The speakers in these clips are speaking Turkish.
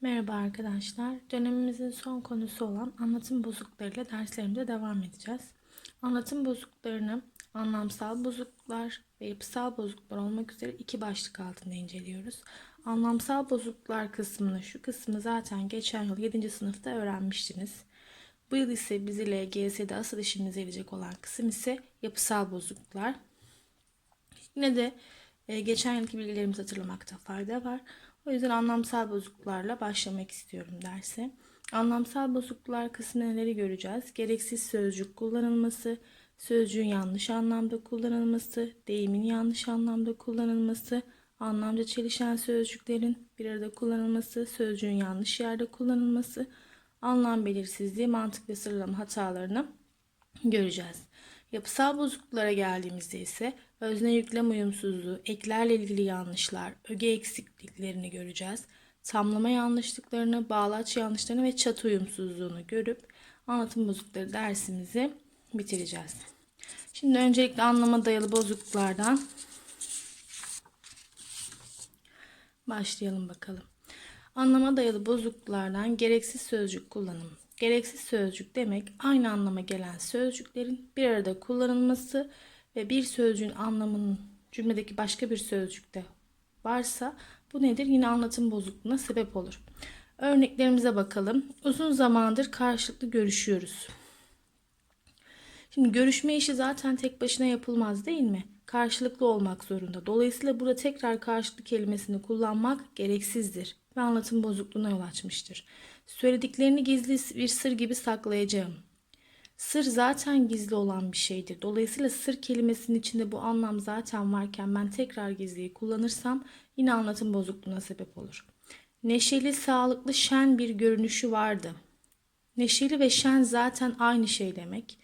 Merhaba arkadaşlar. Dönemimizin son konusu olan anlatım bozukluklarıyla derslerimize devam edeceğiz. Anlatım bozukluklarını anlamsal bozukluklar ve yapısal bozukluklar olmak üzere iki başlık altında inceliyoruz. Anlamsal bozukluklar kısmını, şu kısmını zaten geçen yıl 7. sınıfta öğrenmiştiniz. Bu yıl ise bizi LGS'de asıl işimize gelecek olan kısım ise yapısal bozukluklar. Yine de e, geçen yılki bilgilerimizi hatırlamakta fayda var. O yüzden anlamsal bozukluklarla başlamak istiyorum derse. Anlamsal bozukluklar kısmında neleri göreceğiz? Gereksiz sözcük kullanılması, sözcüğün yanlış anlamda kullanılması, deyimin yanlış anlamda kullanılması, anlamda çelişen sözcüklerin bir arada kullanılması, sözcüğün yanlış yerde kullanılması, anlam belirsizliği, mantık ve sıralama hatalarını göreceğiz. Yapısal bozukluklara geldiğimizde ise özne yüklem uyumsuzluğu, eklerle ilgili yanlışlar, öge eksikliklerini göreceğiz. Tamlama yanlışlıklarını, bağlaç yanlışlarını ve çat uyumsuzluğunu görüp anlatım bozuklukları dersimizi bitireceğiz. Şimdi öncelikle anlama dayalı bozukluklardan başlayalım bakalım. Anlama dayalı bozukluklardan gereksiz sözcük kullanımı. Gereksiz sözcük demek aynı anlama gelen sözcüklerin bir arada kullanılması ve bir sözcüğün anlamının cümledeki başka bir sözcükte varsa bu nedir? Yine anlatım bozukluğuna sebep olur. Örneklerimize bakalım. Uzun zamandır karşılıklı görüşüyoruz. Şimdi görüşme işi zaten tek başına yapılmaz değil mi? Karşılıklı olmak zorunda. Dolayısıyla burada tekrar karşılıklı kelimesini kullanmak gereksizdir ve anlatım bozukluğuna yol açmıştır. Söylediklerini gizli bir sır gibi saklayacağım. Sır zaten gizli olan bir şeydir. Dolayısıyla sır kelimesinin içinde bu anlam zaten varken ben tekrar gizliyi kullanırsam yine anlatım bozukluğuna sebep olur. Neşeli, sağlıklı, şen bir görünüşü vardı. Neşeli ve şen zaten aynı şey demek.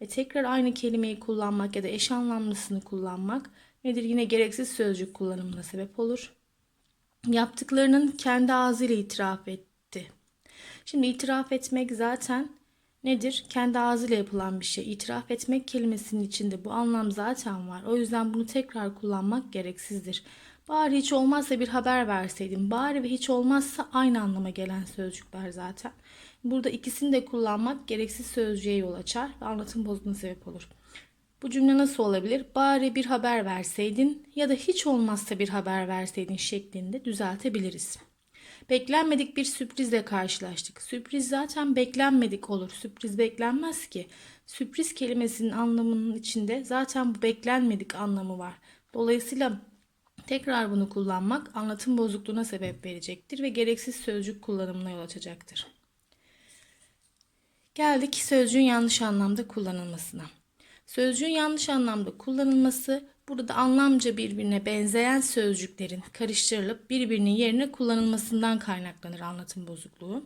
E, tekrar aynı kelimeyi kullanmak ya da eş anlamlısını kullanmak nedir? Yine gereksiz sözcük kullanımına sebep olur. Yaptıklarının kendi ağzıyla itiraf etti. Şimdi itiraf etmek zaten nedir? Kendi ağzıyla yapılan bir şey. İtiraf etmek kelimesinin içinde bu anlam zaten var. O yüzden bunu tekrar kullanmak gereksizdir. Bari hiç olmazsa bir haber verseydim. Bari ve hiç olmazsa aynı anlama gelen sözcükler zaten. Burada ikisini de kullanmak gereksiz sözcüğe yol açar ve anlatım bozukluğuna sebep olur. Bu cümle nasıl olabilir? Bari bir haber verseydin ya da hiç olmazsa bir haber verseydin şeklinde düzeltebiliriz. Beklenmedik bir sürprizle karşılaştık. Sürpriz zaten beklenmedik olur. Sürpriz beklenmez ki. Sürpriz kelimesinin anlamının içinde zaten bu beklenmedik anlamı var. Dolayısıyla tekrar bunu kullanmak anlatım bozukluğuna sebep verecektir ve gereksiz sözcük kullanımına yol açacaktır. Geldik sözcüğün yanlış anlamda kullanılmasına. Sözcüğün yanlış anlamda kullanılması burada anlamca birbirine benzeyen sözcüklerin karıştırılıp birbirinin yerine kullanılmasından kaynaklanır anlatım bozukluğu.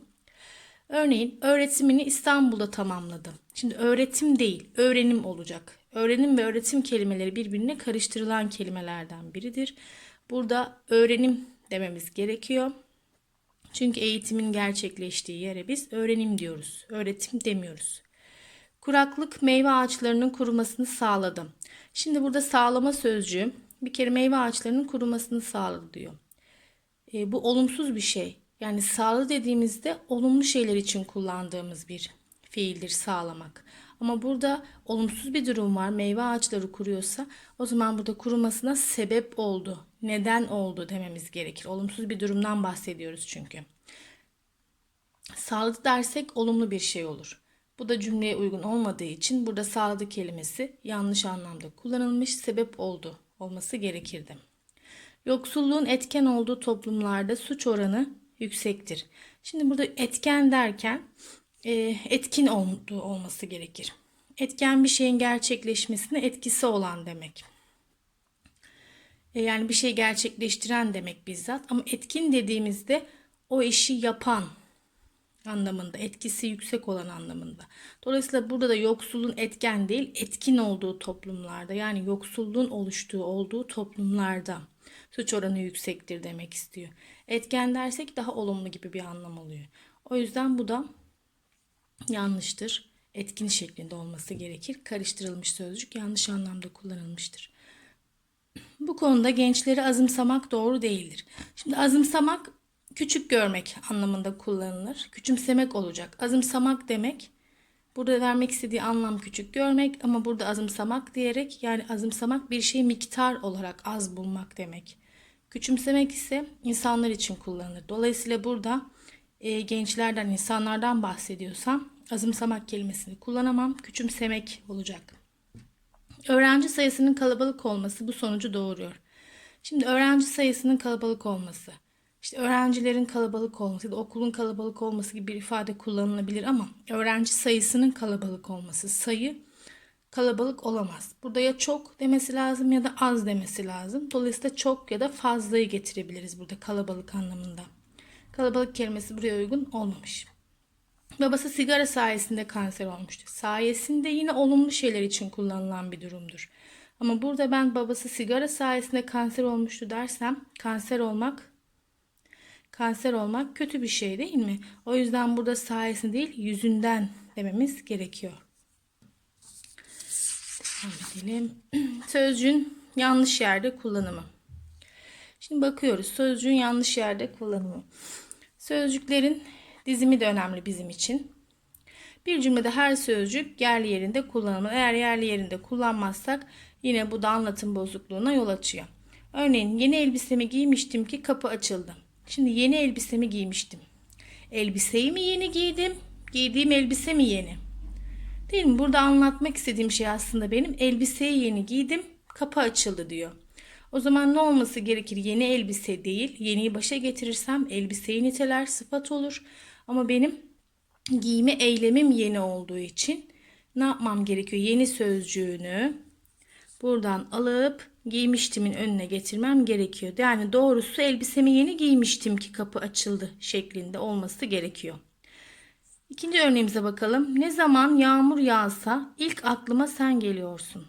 Örneğin öğretimini İstanbul'da tamamladı. Şimdi öğretim değil, öğrenim olacak. Öğrenim ve öğretim kelimeleri birbirine karıştırılan kelimelerden biridir. Burada öğrenim dememiz gerekiyor. Çünkü eğitimin gerçekleştiği yere biz öğrenim diyoruz. Öğretim demiyoruz. Kuraklık meyve ağaçlarının kurumasını sağladı. Şimdi burada sağlama sözcüğü bir kere meyve ağaçlarının kurumasını sağladı diyor. E, bu olumsuz bir şey. Yani sağladı dediğimizde olumlu şeyler için kullandığımız bir fiildir sağlamak. Ama burada olumsuz bir durum var. Meyve ağaçları kuruyorsa o zaman burada kurumasına sebep oldu. Neden oldu dememiz gerekir. Olumsuz bir durumdan bahsediyoruz çünkü. Sağladı dersek olumlu bir şey olur. Bu da cümleye uygun olmadığı için burada sağladı kelimesi yanlış anlamda kullanılmış sebep oldu olması gerekirdi. Yoksulluğun etken olduğu toplumlarda suç oranı yüksektir. Şimdi burada etken derken e, etkin olduğu olması gerekir. Etken bir şeyin gerçekleşmesine etkisi olan demek. E, yani bir şey gerçekleştiren demek bizzat ama etkin dediğimizde o işi yapan anlamında, etkisi yüksek olan anlamında. Dolayısıyla burada da yoksulluğun etken değil, etkin olduğu toplumlarda yani yoksulluğun oluştuğu olduğu toplumlarda suç oranı yüksektir demek istiyor. Etken dersek daha olumlu gibi bir anlam oluyor. O yüzden bu da yanlıştır. Etkin şeklinde olması gerekir. Karıştırılmış sözcük yanlış anlamda kullanılmıştır. Bu konuda gençleri azımsamak doğru değildir. Şimdi azımsamak küçük görmek anlamında kullanılır. Küçümsemek olacak. Azımsamak demek burada vermek istediği anlam küçük görmek ama burada azımsamak diyerek yani azımsamak bir şeyi miktar olarak az bulmak demek. Küçümsemek ise insanlar için kullanılır. Dolayısıyla burada e, gençlerden, insanlardan bahsediyorsam azımsamak kelimesini kullanamam. Küçümsemek olacak. Öğrenci sayısının kalabalık olması bu sonucu doğuruyor. Şimdi öğrenci sayısının kalabalık olması, işte öğrencilerin kalabalık olması ya da okulun kalabalık olması gibi bir ifade kullanılabilir ama öğrenci sayısının kalabalık olması, sayı kalabalık olamaz. Burada ya çok demesi lazım ya da az demesi lazım. Dolayısıyla çok ya da fazlayı getirebiliriz burada kalabalık anlamında. Kalabalık kelimesi buraya uygun olmamış. Babası sigara sayesinde kanser olmuştu. Sayesinde yine olumlu şeyler için kullanılan bir durumdur. Ama burada ben babası sigara sayesinde kanser olmuştu dersem kanser olmak kanser olmak kötü bir şey değil mi? O yüzden burada sayesinde değil yüzünden dememiz gerekiyor. Devam edelim. Sözcüğün yanlış yerde kullanımı. Şimdi bakıyoruz sözcüğün yanlış yerde kullanımı. Sözcüklerin dizimi de önemli bizim için. Bir cümlede her sözcük yerli yerinde kullanılmalı. Eğer yerli yerinde kullanmazsak yine bu da anlatım bozukluğuna yol açıyor. Örneğin yeni elbisemi giymiştim ki kapı açıldı. Şimdi yeni elbisemi giymiştim. Elbiseyi mi yeni giydim? Giydiğim elbise mi yeni? Değil mi? Burada anlatmak istediğim şey aslında benim elbiseyi yeni giydim, kapı açıldı diyor. O zaman ne olması gerekir? Yeni elbise değil, yeniyi başa getirirsem elbiseyi niteler sıfat olur. Ama benim giyme eylemim yeni olduğu için ne yapmam gerekiyor? Yeni sözcüğünü buradan alıp giymiştimin önüne getirmem gerekiyor. Yani doğrusu elbisemi yeni giymiştim ki kapı açıldı şeklinde olması gerekiyor. İkinci örneğimize bakalım. Ne zaman yağmur yağsa ilk aklıma sen geliyorsun.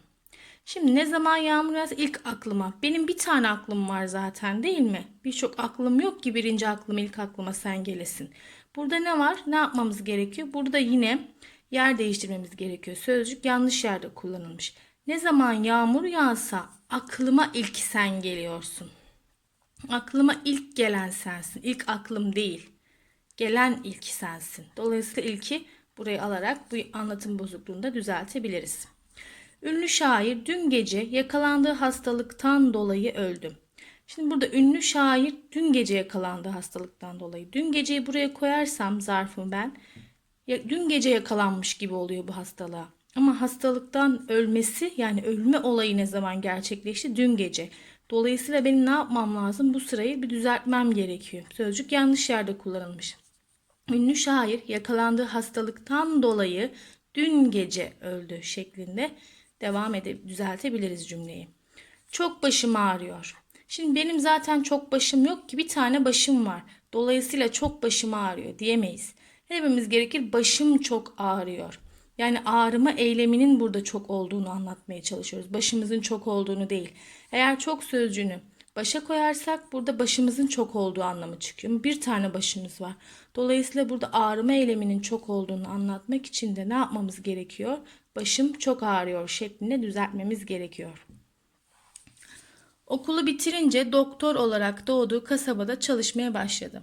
Şimdi ne zaman yağmur yağsa ilk aklıma. Benim bir tane aklım var zaten değil mi? Birçok aklım yok ki birinci aklım ilk aklıma sen gelesin. Burada ne var? Ne yapmamız gerekiyor? Burada yine yer değiştirmemiz gerekiyor. Sözcük yanlış yerde kullanılmış. Ne zaman yağmur yağsa aklıma ilk sen geliyorsun. Aklıma ilk gelen sensin. İlk aklım değil. Gelen ilk sensin. Dolayısıyla ilki burayı alarak bu anlatım bozukluğunu da düzeltebiliriz. Ünlü şair dün gece yakalandığı hastalıktan dolayı öldü. Şimdi burada ünlü şair dün gece yakalandığı hastalıktan dolayı. Dün geceyi buraya koyarsam zarfımı ben dün gece yakalanmış gibi oluyor bu hastalığa. Ama hastalıktan ölmesi yani ölme olayı ne zaman gerçekleşti? Dün gece. Dolayısıyla benim ne yapmam lazım? Bu sırayı bir düzeltmem gerekiyor. Sözcük yanlış yerde kullanılmış. Ünlü şair yakalandığı hastalıktan dolayı dün gece öldü şeklinde devam edip düzeltebiliriz cümleyi. Çok başım ağrıyor. Şimdi benim zaten çok başım yok ki bir tane başım var. Dolayısıyla çok başım ağrıyor diyemeyiz. Dememiz gerekir başım çok ağrıyor. Yani ağrıma eyleminin burada çok olduğunu anlatmaya çalışıyoruz. Başımızın çok olduğunu değil. Eğer çok sözcüğünü başa koyarsak burada başımızın çok olduğu anlamı çıkıyor. Bir tane başımız var. Dolayısıyla burada ağrıma eyleminin çok olduğunu anlatmak için de ne yapmamız gerekiyor? Başım çok ağrıyor şeklinde düzeltmemiz gerekiyor. Okulu bitirince doktor olarak doğduğu kasabada çalışmaya başladı.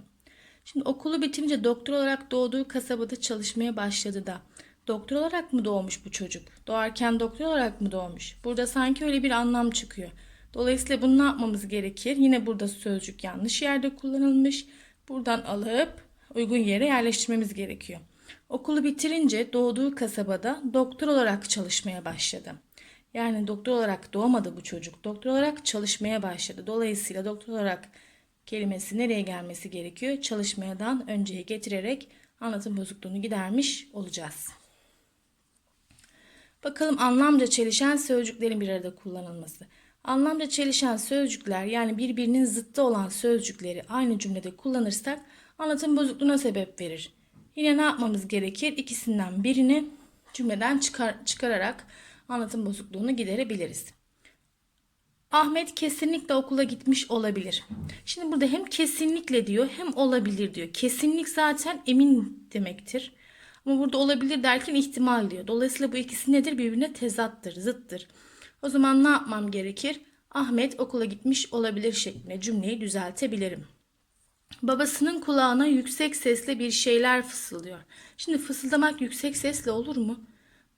Şimdi okulu bitirince doktor olarak doğduğu kasabada çalışmaya başladı da doktor olarak mı doğmuş bu çocuk? Doğarken doktor olarak mı doğmuş? Burada sanki öyle bir anlam çıkıyor. Dolayısıyla bunu ne yapmamız gerekir? Yine burada sözcük yanlış yerde kullanılmış. Buradan alıp uygun yere yerleştirmemiz gerekiyor. Okulu bitirince doğduğu kasabada doktor olarak çalışmaya başladı. Yani doktor olarak doğmadı bu çocuk. Doktor olarak çalışmaya başladı. Dolayısıyla doktor olarak kelimesi nereye gelmesi gerekiyor? Çalışmayadan önceye getirerek anlatım bozukluğunu gidermiş olacağız. Bakalım anlamca çelişen sözcüklerin bir arada kullanılması. Anlamca çelişen sözcükler yani birbirinin zıttı olan sözcükleri aynı cümlede kullanırsak anlatım bozukluğuna sebep verir. Yine ne yapmamız gerekir? İkisinden birini cümleden çıkar, çıkararak anlatım bozukluğunu giderebiliriz. Ahmet kesinlikle okula gitmiş olabilir. Şimdi burada hem kesinlikle diyor hem olabilir diyor. Kesinlik zaten emin demektir. Ama burada olabilir derken ihtimal diyor. Dolayısıyla bu ikisi nedir? Birbirine tezattır, zıttır. O zaman ne yapmam gerekir? Ahmet okula gitmiş olabilir şeklinde cümleyi düzeltebilirim. Babasının kulağına yüksek sesle bir şeyler fısıldıyor. Şimdi fısıldamak yüksek sesle olur mu?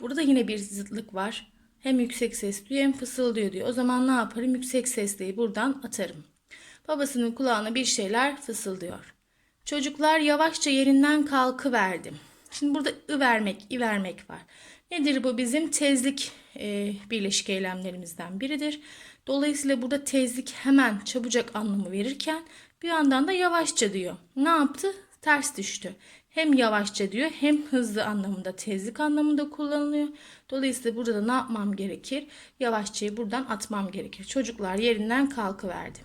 Burada yine bir zıtlık var. Hem yüksek ses diyor hem fısıldıyor diyor. O zaman ne yaparım? Yüksek sesleyi buradan atarım. Babasının kulağına bir şeyler fısıldıyor. Çocuklar yavaşça yerinden kalkıverdi. Şimdi burada ı vermek, i vermek var. Nedir bu? Bizim tezlik e, birleşik eylemlerimizden biridir. Dolayısıyla burada tezlik hemen çabucak anlamı verirken bir yandan da yavaşça diyor. Ne yaptı? Ters düştü. Hem yavaşça diyor hem hızlı anlamında tezlik anlamında kullanılıyor. Dolayısıyla burada da ne yapmam gerekir? Yavaşçayı buradan atmam gerekir. Çocuklar yerinden kalkıverdi.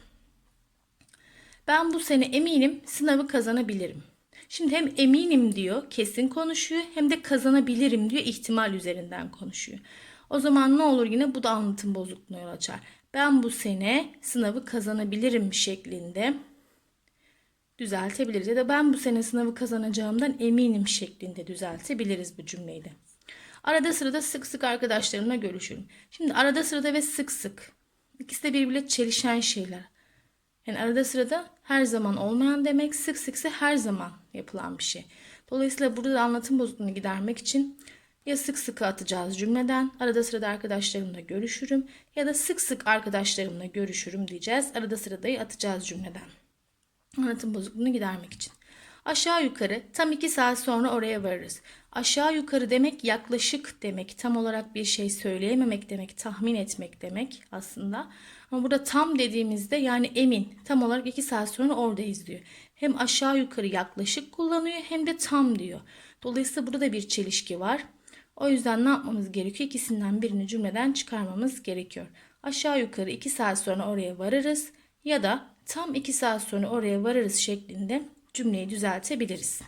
Ben bu sene eminim sınavı kazanabilirim. Şimdi hem eminim diyor, kesin konuşuyor hem de kazanabilirim diyor, ihtimal üzerinden konuşuyor. O zaman ne olur yine bu da anlatım bozukluğuna yol açar. Ben bu sene sınavı kazanabilirim şeklinde düzeltebiliriz. Ya da ben bu sene sınavı kazanacağımdan eminim şeklinde düzeltebiliriz bu cümleyi de. Arada sırada sık sık arkadaşlarımla görüşürüm. Şimdi arada sırada ve sık sık. İkisi de birbiriyle çelişen şeyler. Yani arada sırada her zaman olmayan demek, sık sıksa her zaman yapılan bir şey. Dolayısıyla burada da anlatım bozukluğunu gidermek için ya sık sık atacağız cümleden, arada sırada arkadaşlarımla görüşürüm ya da sık sık arkadaşlarımla görüşürüm diyeceğiz. Arada sıradayı atacağız cümleden. Anlatım bozukluğunu gidermek için. Aşağı yukarı tam iki saat sonra oraya varırız. Aşağı yukarı demek yaklaşık demek. Tam olarak bir şey söyleyememek demek, tahmin etmek demek aslında. Ama burada tam dediğimizde yani emin. Tam olarak iki saat sonra oradayız diyor. Hem aşağı yukarı yaklaşık kullanıyor hem de tam diyor. Dolayısıyla burada da bir çelişki var. O yüzden ne yapmamız gerekiyor? İkisinden birini cümleden çıkarmamız gerekiyor. Aşağı yukarı iki saat sonra oraya varırız ya da tam iki saat sonra oraya varırız şeklinde cümleyi düzeltebiliriz.